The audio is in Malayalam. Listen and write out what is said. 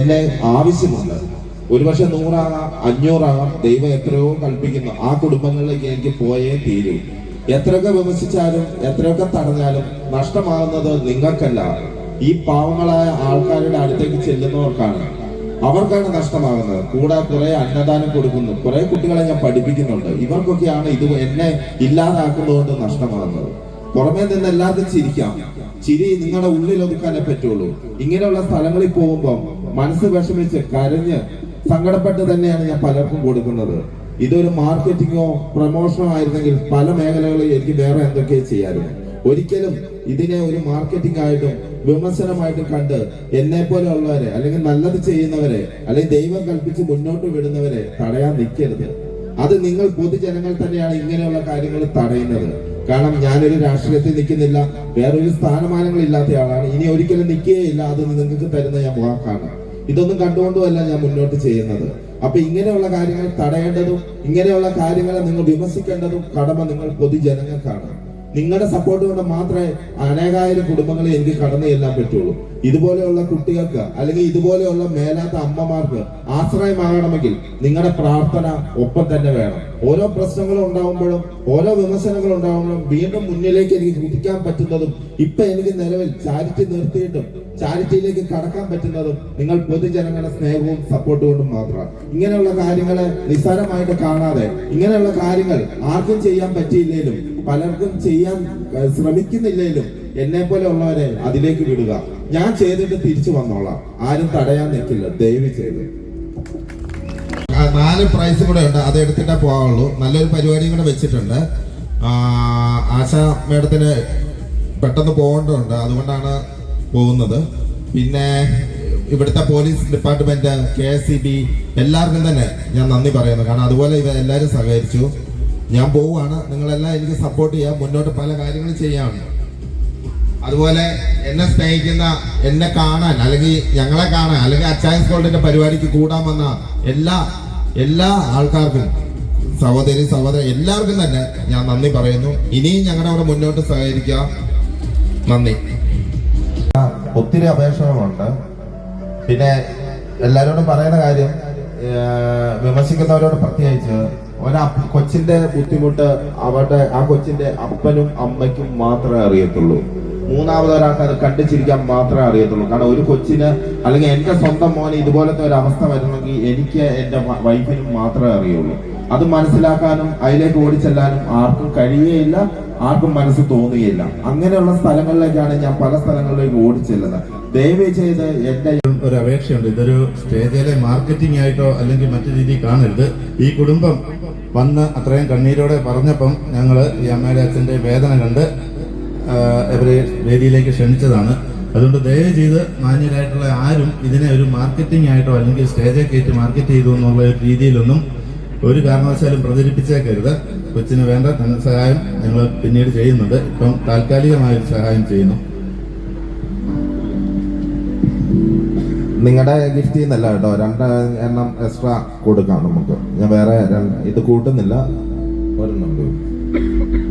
എന്നെ ആവശ്യമുണ്ട്. ഒരുപക്ഷെ നൂറാകാം അഞ്ഞൂറാകാം ദൈവം എത്രയോ കൽപ്പിക്കുന്നു. ആ കുടുംബങ്ങളിലേക്ക് എനിക്ക് പോയേ തീരൂ. എത്രയൊക്കെ വിമർശിച്ചാലും എത്രയൊക്കെ തടഞ്ഞാലും നഷ്ടമാകുന്നത് നിങ്ങൾക്കല്ല. ഈ പാവങ്ങളായ ആൾക്കാരുടെ അടുത്തേക്ക് ചെല്ലുന്നവർക്കാണ് അവർക്കാണ് നഷ്ടമാകുന്നത്. കൂടെ കുറെ അന്നദാനം കൊടുക്കുന്നു. കുറെ കുട്ടികളെ ഞാൻ പഠിപ്പിക്കുന്നുണ്ട്. ഇവർക്കൊക്കെയാണ് ഇത് എന്നെ ഇല്ലാതാക്കുന്നതുകൊണ്ട് നഷ്ടമാകുന്നത്. പുറമേ നിന്ന് എല്ലാവർക്കും ചിരിക്കാം. ചിരി നിങ്ങളുടെ ഉള്ളിൽ ഒതുക്കാനേ പറ്റുള്ളൂ. ഇങ്ങനെയുള്ള സ്ഥലങ്ങളിൽ പോകുമ്പോൾ മനസ്സ് വിഷമിച്ച് കരഞ്ഞ് സങ്കടപ്പെട്ട് തന്നെയാണ് ഞാൻ പലർക്കും കൊടുക്കുന്നത്. ഇതൊരു മാർക്കറ്റിങ്ങോ പ്രൊമോഷനോ ആയിരുന്നെങ്കിൽ പല മേഖലകളിൽ എനിക്ക് വേറെ എന്തൊക്കെയോ ചെയ്യാറുണ്ട് ഒരിക്കലും ഇതിനെ ഒരു മാർക്കറ്റിംഗ് ആയിട്ടും വിമർശനമായിട്ടും കണ്ട് എന്നെ പോലെയുള്ളവരെ അല്ലെങ്കിൽ നല്ലത് ചെയ്യുന്നവരെ അല്ലെങ്കിൽ ദൈവം കൽപ്പിച്ച് മുന്നോട്ട് വിടുന്നവരെ തടയാൻ നിൽക്കരുത്. അത് നിങ്ങൾ പൊതുജനങ്ങൾ തന്നെയാണ് ഇങ്ങനെയുള്ള കാര്യങ്ങൾ തടയുന്നത്. കാരണം ഞാനൊരു രാഷ്ട്രീയത്തിൽ നിൽക്കുന്നില്ല വേറൊരു സ്ഥാനമാനങ്ങൾ ഇല്ലാത്ത ആളാണ്. ഇനി ഒരിക്കലും നിൽക്കുകയില്ല. അത് നിങ്ങൾക്ക് തരുന്ന ഞാൻ വാക്കാണ് ഇതൊന്നും കണ്ടുകൊണ്ടുമല്ല ഞാൻ മുന്നോട്ട് ചെയ്യുന്നത്. അപ്പൊ ഇങ്ങനെയുള്ള കാര്യങ്ങൾ തടയേണ്ടതും ഇങ്ങനെയുള്ള കാര്യങ്ങളെ നിങ്ങൾ വിമർശിക്കേണ്ടതും കടമ നിങ്ങൾ പൊതുജനങ്ങൾക്കാണ്. നിങ്ങളുടെ സപ്പോർട്ട് കൊണ്ട് മാത്രമേ അനേകായിരം കുടുംബങ്ങളെ എനിക്ക് കടന്നു ചെല്ലാൻ പറ്റുള്ളൂ. ഇതുപോലെയുള്ള കുട്ടികൾക്ക് അല്ലെങ്കിൽ ഇതുപോലെയുള്ള മേലാത്ത അമ്മമാർക്ക് ആശ്രയമാകണമെങ്കിൽ നിങ്ങളുടെ പ്രാർത്ഥന ഒപ്പം തന്നെ വേണം. ഓരോ പ്രശ്നങ്ങളും ഉണ്ടാകുമ്പോഴും ഓരോ വിമർശനങ്ങൾ ഉണ്ടാകുമ്പോഴും വീണ്ടും മുന്നിലേക്ക് എനിക്ക് കുതിക്കാൻ പറ്റുന്നതും ഇപ്പൊ എനിക്ക് നിലവിൽ ചാരിറ്റി നിർത്തിയിട്ടും ചാരിറ്റിയിലേക്ക് കടക്കാൻ പറ്റുന്നതും നിങ്ങൾ പൊതുജനങ്ങളുടെ സ്നേഹവും സപ്പോർട്ടും കൊണ്ടും മാത്രമാണ്. ഇങ്ങനെയുള്ള കാര്യങ്ങളെ നിസ്സാരമായിട്ട് കാണാതെ ഇങ്ങനെയുള്ള കാര്യങ്ങൾ ആർക്കും ചെയ്യാൻ പറ്റിയില്ലെങ്കിലും പലർക്കും ചെയ്യാൻ ശ്രമിക്കുന്നില്ലെങ്കിലും എന്നെ പോലെ ഉള്ളവരെ അതിലേക്ക് വിടുക. ഞാൻ ചെയ്തിട്ട് തിരിച്ചു വന്നോളാം. ആരും തടയാൻ നിൽക്കില്ല. ദയവ് ചെയ്ത്. നാല് പ്രൈസ് കൂടെ ഉണ്ട്. അത് എടുത്തിട്ടേ പോകാവുള്ളൂ നല്ലൊരു പരിപാടിയും കൂടെ വെച്ചിട്ടുണ്ട്. ആശ മേഡത്തിന് പെട്ടെന്ന് പോകേണ്ടതുണ്ട്. അതുകൊണ്ടാണ് പോകുന്നത്. പിന്നെ ഇവിടുത്തെ police department K S C B എല്ലാവർക്കും തന്നെ ഞാൻ നന്ദി പറയുന്നു. കാരണം അതുപോലെ ഇവ എല്ലാവരും സഹകരിച്ചു. ഞാൻ പോവുകയാണ്. നിങ്ങളെല്ലാം എനിക്ക് സപ്പോർട്ട് ചെയ്യാം. മുന്നോട്ട് പല കാര്യങ്ങളും ചെയ്യാം. അതുപോലെ എന്നെ സ്നേഹിക്കുന്ന എന്നെ കാണാൻ അല്ലെങ്കിൽ ഞങ്ങളെ കാണാൻ അല്ലെങ്കിൽ അച്ചായൻസ് ഗോൾഡിന്റെ പരിപാടിക്ക് കൂടാൻ വന്ന എല്ലാ എല്ലാ ആൾക്കാർക്കും സഹോദരി സഹോദരൻ എല്ലാവർക്കും തന്നെ ഞാൻ നന്ദി പറയുന്നു. ഇനിയും ഞങ്ങളുടെ അവിടെ മുന്നോട്ട് സഹകരിക്കുക നന്ദി. ഒത്തിരി അപേക്ഷകളുണ്ട്. പിന്നെ എല്ലാവരോടും പറയുന്ന കാര്യം വിമർശിക്കുന്നവരോട് പ്രത്യേകിച്ച് ഒരു കൊച്ചിന്റെ ബുദ്ധിമുട്ട് അവരുടെ ആ കൊച്ചിന്റെ അപ്പനും അമ്മയ്ക്കും മാത്രമേ അറിയത്തുള്ളൂ. മൂന്നാമത് ഒരാൾക്ക് അത് കണ്ടിച്ചിരിക്കാൻ മാത്രമേ അറിയത്തുള്ളൂ. കാരണം ഒരു കൊച്ചിന് അല്ലെങ്കിൽ എന്റെ സ്വന്തം മോന് ഇതുപോലത്തെ ഒരു അവസ്ഥ വരണമെങ്കിൽ എനിക്ക് എന്റെ വൈഫിനും മാത്രമേ അറിയുള്ളൂ. അത് മനസ്സിലാക്കാനും അതിലേക്ക് ഓടിച്ചെല്ലാനും ആർക്കും കഴിയുകയില്ല ആർക്കും മനസ്സ് തോന്നുകയില്ല അങ്ങനെയുള്ള സ്ഥലങ്ങളിലേക്കാണ് ഞാൻ പല സ്ഥലങ്ങളിലേക്ക് ഓടിച്ചെല്ലുന്നത്. ദയവ് ചെയ്ത് എന്റെ ഒരു അപേക്ഷയുണ്ട്. ഇതൊരു സ്റ്റേജിലെ മാർക്കറ്റിംഗ് ആയിട്ടോ അല്ലെങ്കിൽ മറ്റു രീതിയിൽ കാണരുത്. ഈ കുടുംബം വന്ന് അത്രയും കണ്ണീരോടെ പറഞ്ഞപ്പം ഞങ്ങൾ ഈ അമ്മയുടെ അച്ഛന്റെ വേദന കണ്ട് അവരെ വേദിയിലേക്ക് ക്ഷണിച്ചതാണ്. അതുകൊണ്ട് ദയവ് ചെയ്ത് മാന്യരായിട്ടുള്ള ആരും ഇതിനെ ഒരു മാർക്കറ്റിംഗ് ആയിട്ടോ അല്ലെങ്കിൽ സ്റ്റേജിൽ കയറ്റി മാർക്കറ്റ് ചെയ്തു എന്നുള്ള രീതിയിലൊന്നും ഒരു കാരണവശാലും പ്രചരിപ്പിച്ചേക്കരുത്. കൊച്ചിന് വേണ്ട ധനസഹായം ഞങ്ങൾ പിന്നീട് ചെയ്യുന്നുണ്ട്. ഇപ്പം താൽക്കാലികമായൊരു സഹായം ചെയ്യുന്നു. നിങ്ങളുടെ ഗിഫ്റ്റ് ചെയ്യുന്നല്ല കേട്ടോ. രണ്ട് എണ്ണം എക്സ്ട്രാ കൊടുക്കാം നമുക്ക്. ഞാൻ വേറെ ഇത് കൂട്ടുന്നില്ല. ഒരെണ്ണം.